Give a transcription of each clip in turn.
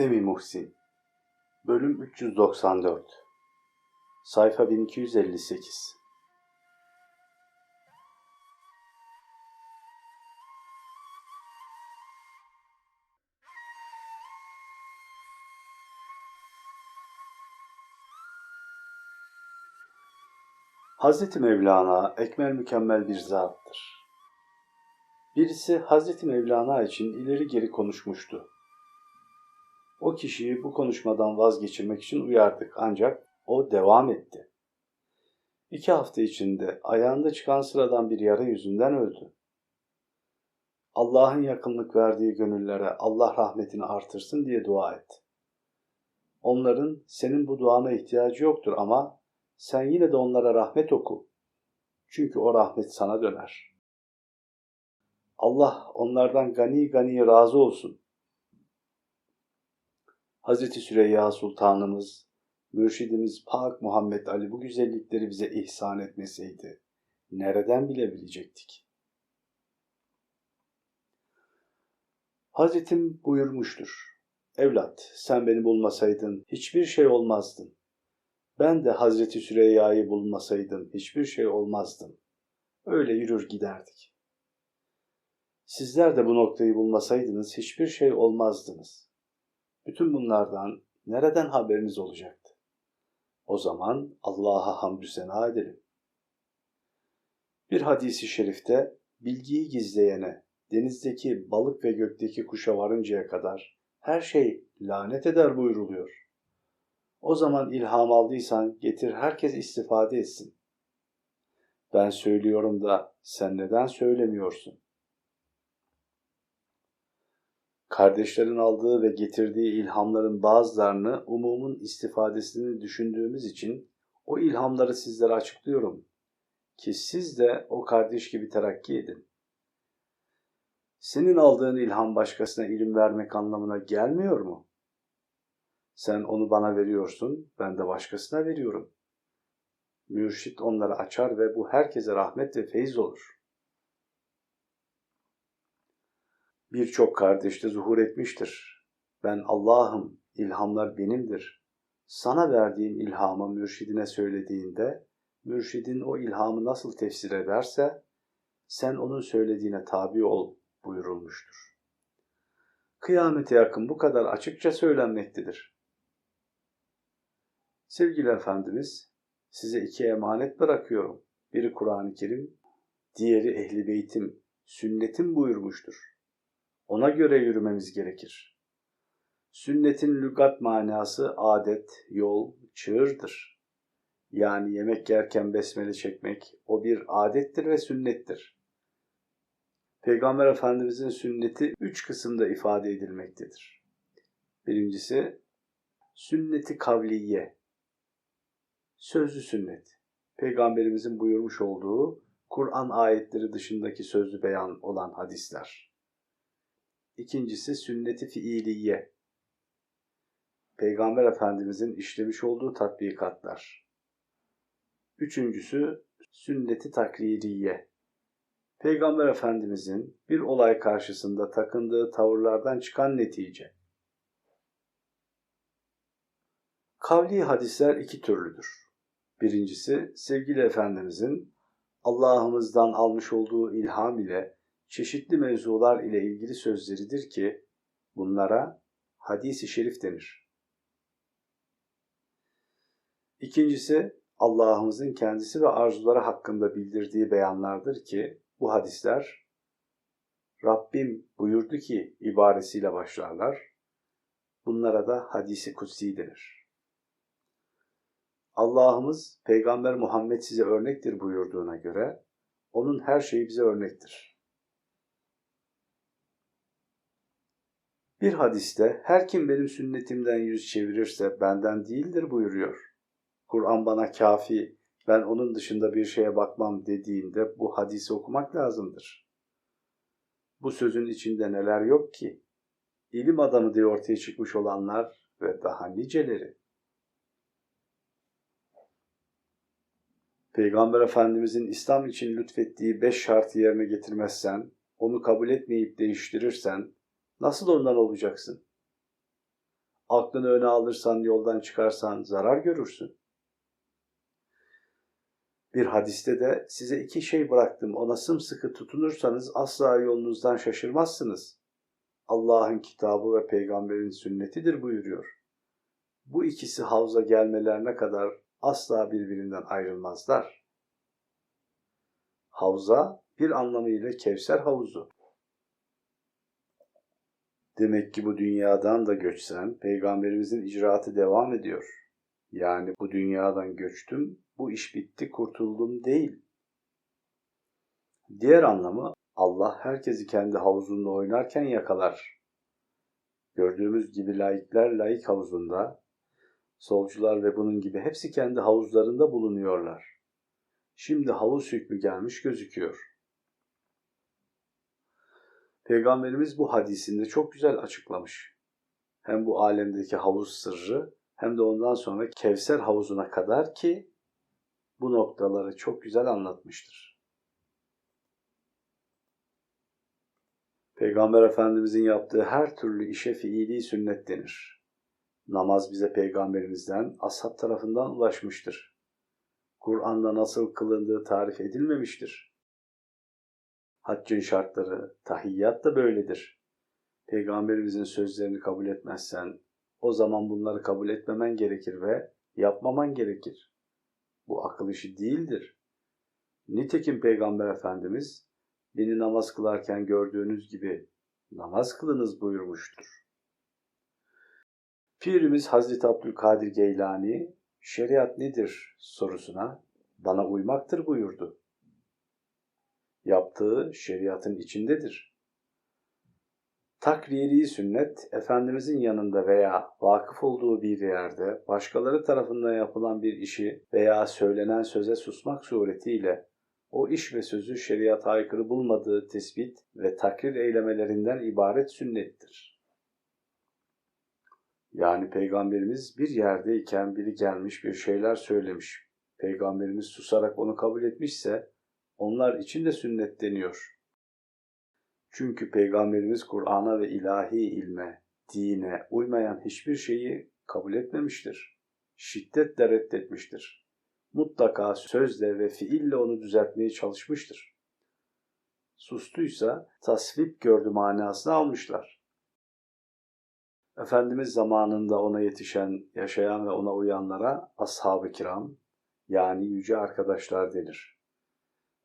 Emi Muhsin Bölüm 394 Sayfa 1258 Hazreti Mevlana ekmel mükemmel bir zattır. Birisi Hazreti Mevlana için ileri geri konuşmuştu. O kişiyi bu konuşmadan vazgeçirmek için uyardık ancak o devam etti. İki hafta içinde ayağında çıkan sıradan bir yara yüzünden öldü. Allah'ın yakınlık verdiği gönüllere Allah rahmetini artırsın diye dua et. Onların senin bu duana ihtiyacı yoktur ama sen yine de onlara rahmet oku. Çünkü o rahmet sana döner. Allah onlardan gani gani razı olsun. Hazreti Süreyya Sultanımız, mürşidimiz Pak Muhammed Ali bu güzellikleri bize ihsan etmeseydi, nereden bilebilecektik? Hazretim buyurmuştur. Evlat, sen beni bulmasaydın hiçbir şey olmazdın. Ben de Hazreti Süreyya'yı bulmasaydım hiçbir şey olmazdım. Öyle yürür giderdik. Sizler de bu noktayı bulmasaydınız hiçbir şey olmazdınız. Bütün bunlardan nereden haberiniz olacaktı? O zaman Allah'a hamdü sena edelim. Bir hadisi şerifte bilgiyi gizleyene, denizdeki balık ve gökteki kuşa varıncaya kadar her şey lanet eder buyruluyor. O zaman ilham aldıysan getir herkes istifade etsin. Ben söylüyorum da sen neden söylemiyorsun? Kardeşlerin aldığı ve getirdiği ilhamların bazılarını umumun istifadesini düşündüğümüz için o ilhamları sizlere açıklıyorum ki siz de o kardeş gibi terakki edin. Senin aldığın ilham başkasına ilim vermek anlamına gelmiyor mu? Sen onu bana veriyorsun, ben de başkasına veriyorum. Mürşit onları açar ve bu herkese rahmet ve feyiz olur. Birçok kardeşte zuhur etmiştir. Ben Allah'ım, ilhamlar benimdir. Sana verdiğim ilhamı mürşidine söylediğinde, mürşidin o ilhamı nasıl tefsir ederse, sen onun söylediğine tabi ol buyurulmuştur. Kıyamete yakın bu kadar açıkça söylenmektedir. Sevgili Efendimiz, size iki emanet bırakıyorum. Biri Kur'an-ı Kerim, diğeri Ehli Beytim, sünnetim buyurmuştur. Ona göre yürümemiz gerekir. Sünnetin lügat manası adet, yol, çığırdır. Yani yemek yerken besmele çekmek o bir adettir ve sünnettir. Peygamber Efendimizin sünneti üç kısımda ifade edilmektedir. Birincisi sünneti kavliye, sözlü sünnet. Peygamberimizin buyurmuş olduğu Kur'an ayetleri dışındaki sözlü beyan olan hadisler. İkincisi sünneti fiiliye. Peygamber Efendimizin işlemiş olduğu tatbikatlar. Üçüncüsü sünneti takririye. Peygamber Efendimizin bir olay karşısında takındığı tavırlardan çıkan netice. Kavli hadisler iki türlüdür. Birincisi sevgili Efendimizin Allah'ımızdan almış olduğu ilham ile çeşitli mevzular ile ilgili sözleridir ki bunlara hadisi şerif denir. İkincisi Allah'ımızın kendisi ve arzuları hakkında bildirdiği beyanlardır ki bu hadisler Rabbim buyurdu ki ibaresiyle başlarlar. Bunlara da hadisi kutsi denir. Allah'ımız Peygamber Muhammed size örnektir buyurduğuna göre onun her şeyi bize örnektir. Bir hadiste her kim benim sünnetimden yüz çevirirse benden değildir buyuruyor. Kur'an bana kafi, ben onun dışında bir şeye bakmam dediğinde bu hadisi okumak lazımdır. Bu sözün içinde neler yok ki? İlim adamı diye ortaya çıkmış olanlar ve daha niceleri. Peygamber Efendimizin İslam için lütfettiği beş şartı yerine getirmezsen, onu kabul etmeyip değiştirirsen, nasıl ondan olacaksın? Aklını öne alırsan, yoldan çıkarsan zarar görürsün. Bir hadiste de size iki şey bıraktım ona sımsıkı tutunursanız asla yolunuzdan şaşırmazsınız. Allah'ın kitabı ve peygamberin sünnetidir buyuruyor. Bu ikisi havza gelmelerine kadar asla birbirinden ayrılmazlar. Havza bir anlamıyla Kevser havuzu. Demek ki bu dünyadan da göçsen peygamberimizin icraatı devam ediyor. Yani bu dünyadan göçtüm, bu iş bitti, kurtuldum değil. Diğer anlamı Allah herkesi kendi havuzunda oynarken yakalar. Gördüğümüz gibi laikler laik havuzunda, solcular ve bunun gibi hepsi kendi havuzlarında bulunuyorlar. Şimdi havuz hükmü gelmiş gözüküyor. Peygamberimiz bu hadisinde çok güzel açıklamış. Hem bu alemdeki havuz sırrı hem de ondan sonra Kevser havuzuna kadar ki bu noktaları çok güzel anlatmıştır. Peygamber Efendimizin yaptığı her türlü işe fiili sünnet denir. Namaz bize peygamberimizden, ashab tarafından ulaşmıştır. Kur'an'da nasıl kılındığı tarif edilmemiştir. Haccın şartları, tahiyyat da böyledir. Peygamberimizin sözlerini kabul etmezsen, o zaman bunları kabul etmemen gerekir ve yapmaman gerekir. Bu akıl işi değildir. Nitekim Peygamber Efendimiz beni namaz kılarken gördüğünüz gibi namaz kılınız buyurmuştur. Pirimiz Hazreti Abdülkadir Geylani şeriat nedir sorusuna bana uymaktır buyurdu. Yaptığı şeriatın içindedir. Takriri sünnet, Efendimizin yanında veya vakıf olduğu bir yerde başkaları tarafından yapılan bir işi veya söylenen söze susmak suretiyle o iş ve sözü şeriata aykırı bulmadığı tespit ve takrir eylemelerinden ibaret sünnettir. Yani Peygamberimiz bir yerdeyken biri gelmiş bir şeyler söylemiş. Peygamberimiz susarak onu kabul etmişse onlar için de sünnet deniyor. Çünkü Peygamberimiz Kur'an'a ve ilahi ilme, dine uymayan hiçbir şeyi kabul etmemiştir. Şiddetle reddetmiştir. Mutlaka sözle ve fiille onu düzeltmeye çalışmıştır. Sustuysa tasvip gördü manasını almışlar. Efendimiz zamanında ona yetişen, yaşayan ve ona uyanlara ashab-ı kiram yani yüce arkadaşlar denir.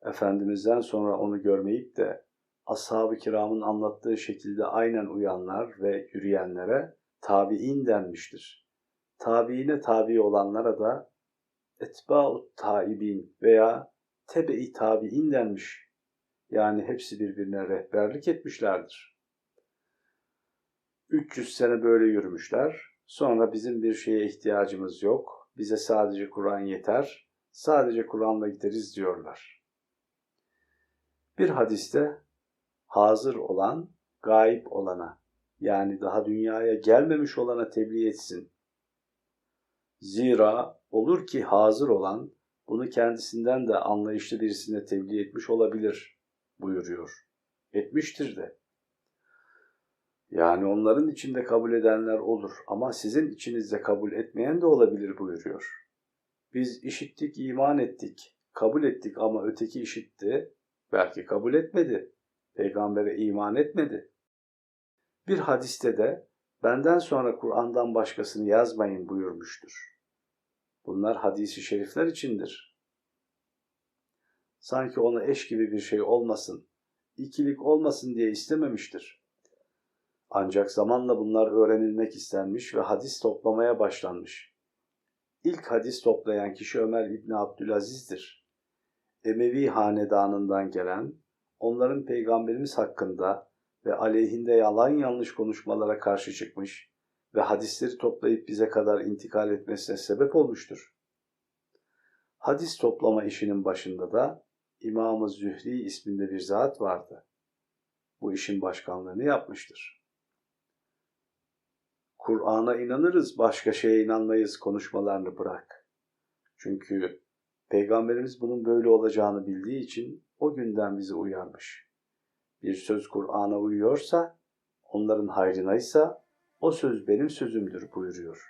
Efendimizden sonra onu görmeyip de ashab-ı kiramın anlattığı şekilde aynen uyanlar ve yürüyenlere tabi'in denmiştir. Tabiine tabi olanlara da etba'ut taibin veya tebe-i tabi'in denmiş. Yani hepsi birbirine rehberlik etmişlerdir. 300 sene böyle yürümüşler. Sonra bizim bir şeye ihtiyacımız yok. Bize sadece Kur'an yeter. Sadece Kur'an'la gideriz diyorlar. Bir hadiste hazır olan gayip olana yani daha dünyaya gelmemiş olana tebliğ etsin. Zira olur ki hazır olan bunu kendisinden de anlayışlı birisine tebliğ etmiş olabilir buyuruyor. Etmiştir de. Yani onların içinde kabul edenler olur ama sizin içinizde kabul etmeyen de olabilir buyuruyor. Biz işittik, iman ettik, kabul ettik ama öteki işitti, belki kabul etmedi peygambere iman etmedi. Bir hadiste de benden sonra Kur'an'dan başkasını yazmayın buyurmuştur. Bunlar hadisi şerifler içindir. Sanki ona eş gibi bir şey olmasın, ikilik olmasın diye istememiştir. Ancak zamanla bunlar öğrenilmek istenmiş ve hadis toplamaya başlanmış. İlk hadis toplayan kişi Ömer İbni Abdülaziz'dir. Emevi hanedanından gelen onların peygamberimiz hakkında ve aleyhinde yalan yanlış konuşmalara karşı çıkmış ve hadisleri toplayıp bize kadar intikal etmesine sebep olmuştur. Hadis toplama işinin başında da İmam-ı Zühri isminde bir zat vardı. Bu işin başkanlığını yapmıştır. Kur'an'a inanırız, başka şeye inanmayız konuşmalarını bırak. Çünkü Peygamberimiz bunun böyle olacağını bildiği için o günden bizi uyarmış. Bir söz Kur'an'a uyuyorsa, onların hayrınaysa O söz benim sözümdür buyuruyor.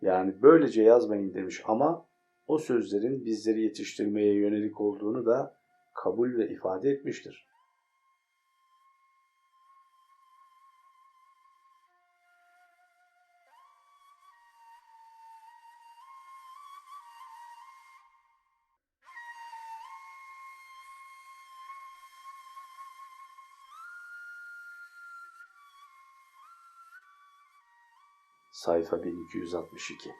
Yani böylece yazmayın demiş ama o sözlerin bizleri yetiştirmeye yönelik olduğunu da kabul ve ifade etmiştir. Sayfa 1262